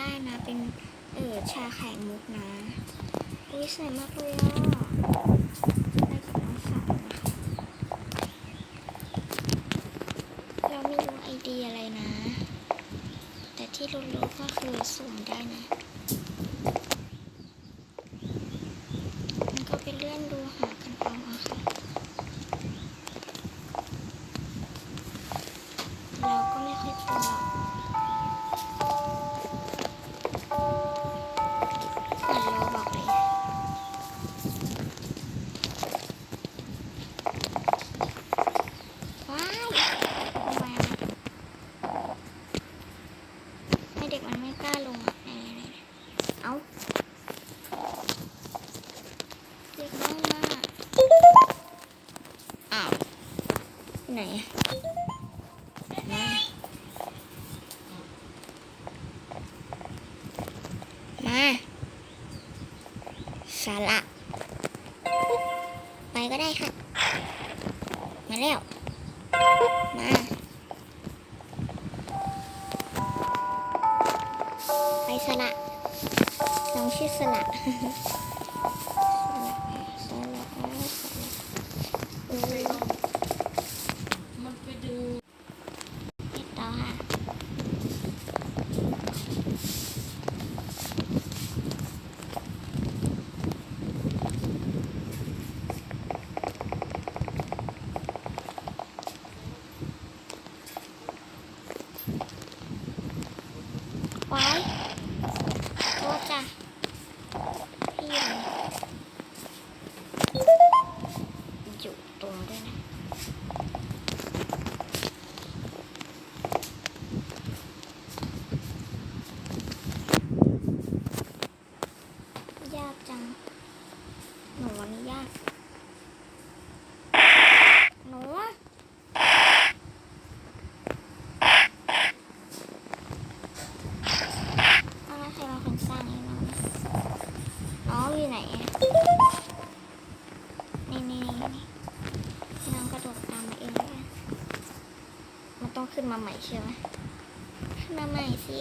ได้นะ เป็นเออชาไข่มุกนะอุ้ยสวยมากเลยอะได้กับน้องสาวนะคะเราไม่รู้ไอเดียอะไรนะ แต่ที่รู้ๆก็คือสุ่มได้นะ มันก็ไปเลื่อนดูหากันเอาอะค่ะ เราก็ไม่ค่อยเป็นหรอกเหมือนเราบอกเลย ว้ายทำไมอะให้เด็กมันไม่กล้าลงอะไหนๆๆเอาเด็กน้อยมากอ้าวไหนอะมา มาสาระไป ก็ได้ค่ะมาแล้ว มา ไปสละน้องชื่อสละสละสละสละเออ มันไปดึง เฮ็ดต่อค่ะ ไว้โทษจ้ะพี่อยู่ไหนอยู่ตรงด้วยนะ ยากจัง หนูวันนี้ยาก หนูเอาแล้วใครมาคนสร้างให้น้องน้องอยู่ไหนอะนี่นี่นี่นี่น้องกระโดดตามมาเองเลยอะมันต้องขึ้นมา ใหม่ใช่ไหมขึ้นมาใหม่สิ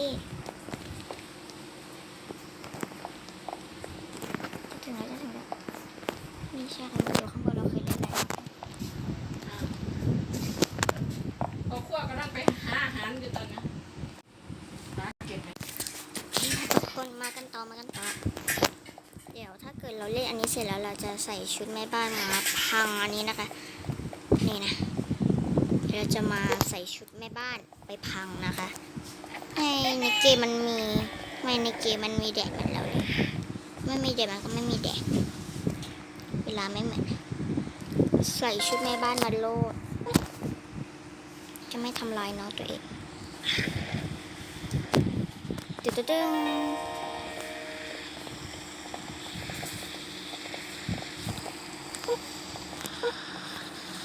จะถึงแล้วจะถึงแล้วนี่ใช่ค่ะมันอยู่ข้างบนเราเคยเล่นแล้วเอาขั้วกำลังไปหาอาหารอยู่ตอนนี้หาเก็บทุกคนมากันต่อมากันต่อ เดี๋ยวถ้าเกิดเราเล่นอันนี้เสร็จแล้วเราจะใส่ชุดแม่บ้านมาพังอันนี้นะคะ นี่นะ เราจะมาใส่ชุดแม่บ้านไปพังนะคะในในเกมมันมีไม่ในเกมมันมีแดดเหมือนเราเลยไม่มีแดดมันก็ไม่มีแดดเวลาไม่เหมือนใส่ชุดแม่บ้านมาโลด จะไม่ทำลายน้องตัวเองตึ๊ดตึ๊ดตึ๊ง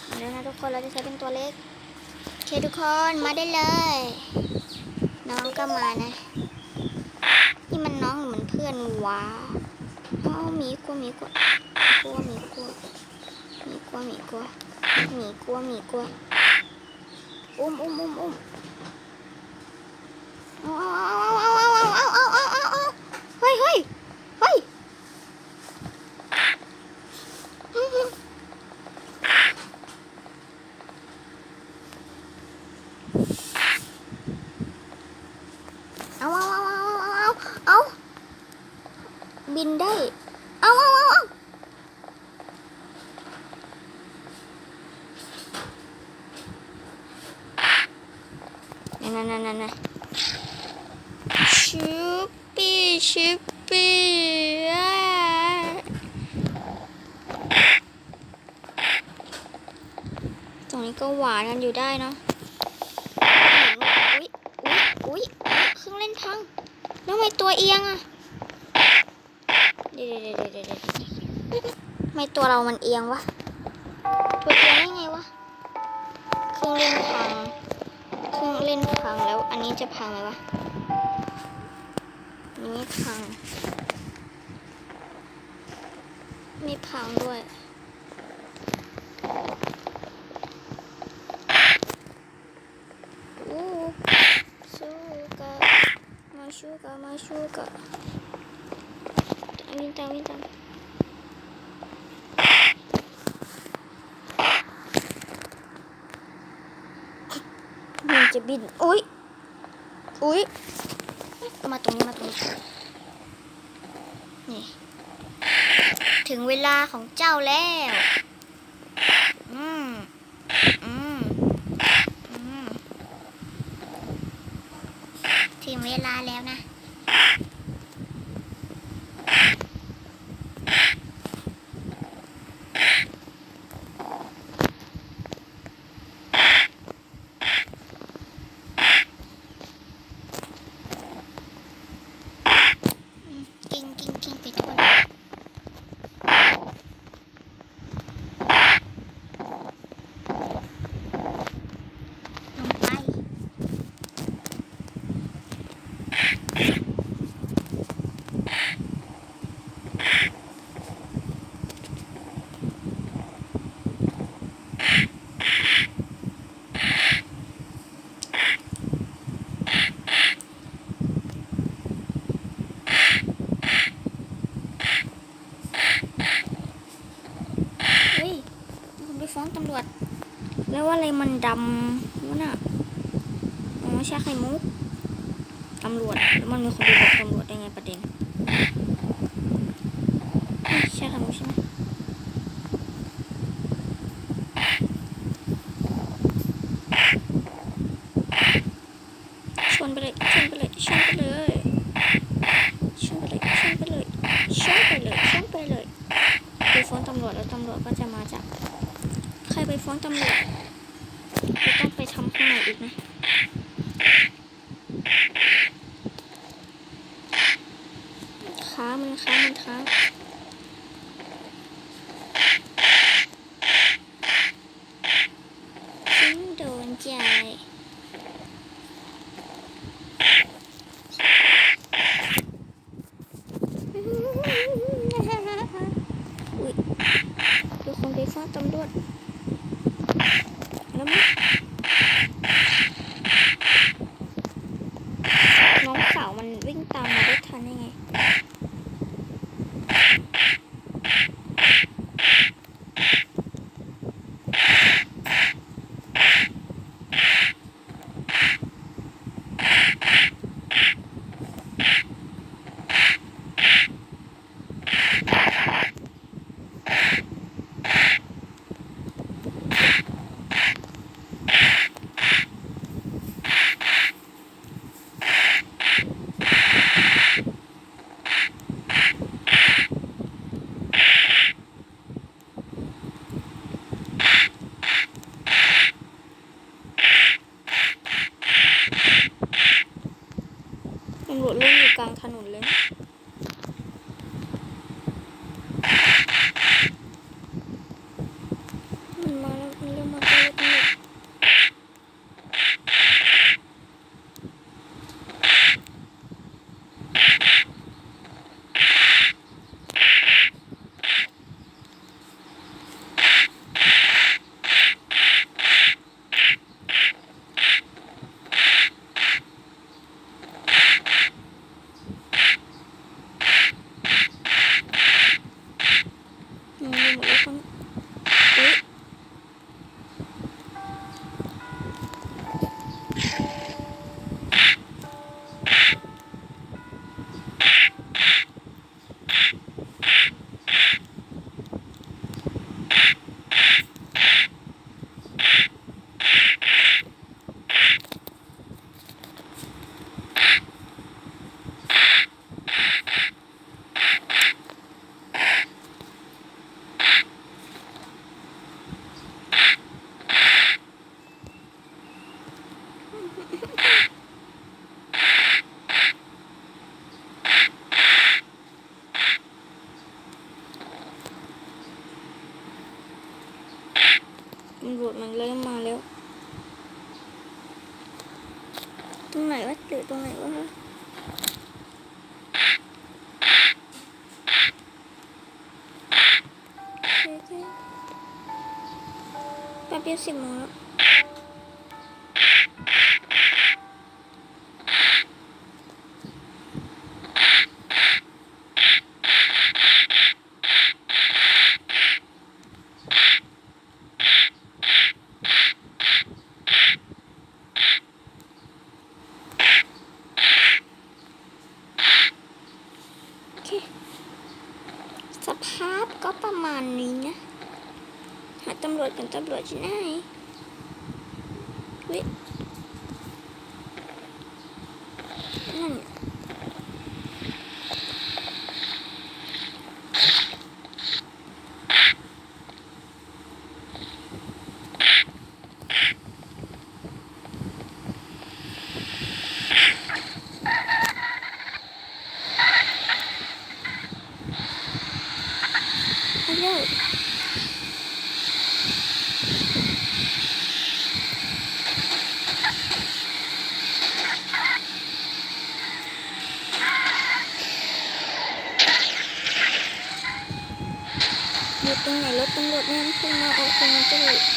มาแล้วนะทุกคนเราจะใช้เป็นตัวเล็ก คทุกคนมาได้เลย น้องก็มานะ นี่มันน้องหรือมันเพื่อนวะเอ้ามีกลัวมีกลัวกลัวมีกลัวมีกลัวมีกลัวมีกลัวมีกลัวอุ้มอุ้มอุ้มอุ้มอ้า บินได้ เอาเอาเอาเอานั่นนั่นนั่นนั่นชูปี้ชูปี้อะตรงนี้ก็หวานกันอยู่ได้เนาะอุ๊ยอุ๊ยอุ๊ยเครื่องเล่นพังแล้วทำไมตัวเอียงอะเดี๋ยวเดี๋ยวเดี๋ยวเดี๋ยวเดี๋ยวทำ ไมตัวเรามันเอียงวะตัวเอียงได้ไงวะ เครื่องเล่นพัง เครื่องเล่นพังแล้ว อันนี้จะพังไหมวะนี่ไม่พัง ไม่พังด้วยอู้ชูกามาชูก็มาช่วยก็วิ่งตามวิ่งตาม จะบิน อุ้ย อุ้ย มาตรงนี้มาตรงนี้ นี่ ถึงเวลาของเจ้าแล้ว อืม อืม อืม ถึงเวลาแล้วนะ กิ้งกิ้งกิ้งไปทั่วเลยลงไป เฮ้ยคุณไปฟ้องตำรวจ แล้วว่าอะมันดำวะน่ะอ๋อใช่ไข่มุกตำรวจแล้วมันมีคนไปบอกตำรวจได้ไงประเด็นใช่ไข่มุกใช่ไหมชนไปเลยชนไปเลยชนไปเลยชนไปเลยชนไปเลยชนไปเลยชนไปเลยไปฟ้องตำรวจแล้วตำรวจก็จะมาจับใครไปฟ้องตำรวจ ต้องไปทำข้างในอีกนะค้ามันค้ามันค้าฉันโดนใจอุ้ยดูคนไปฟ้องตำรวจแล้วมั้ยน้องสาวมันวิ่งตามมาได้ทันยังไง ตำรวจเล่นอยู่ กลางถนนเลยนะมันมาแล้วมันเริ่มมาใกล้แล้วตำรวจมันอยู่หมดแล้วคนเฮ้ยตำรวจ มันเริ่มมาแล้ว ตรงไหนวะหรือตรงไหนวะโอเคโอเคแป๊บเดียวสิบโมงแล้ว สภาพก็ประมาณนี้นะ หาตำรวจกันตำรวจที่ไหนเฮ้ย นั่น ฮัลโหลอยู่ตรง ไหนรถต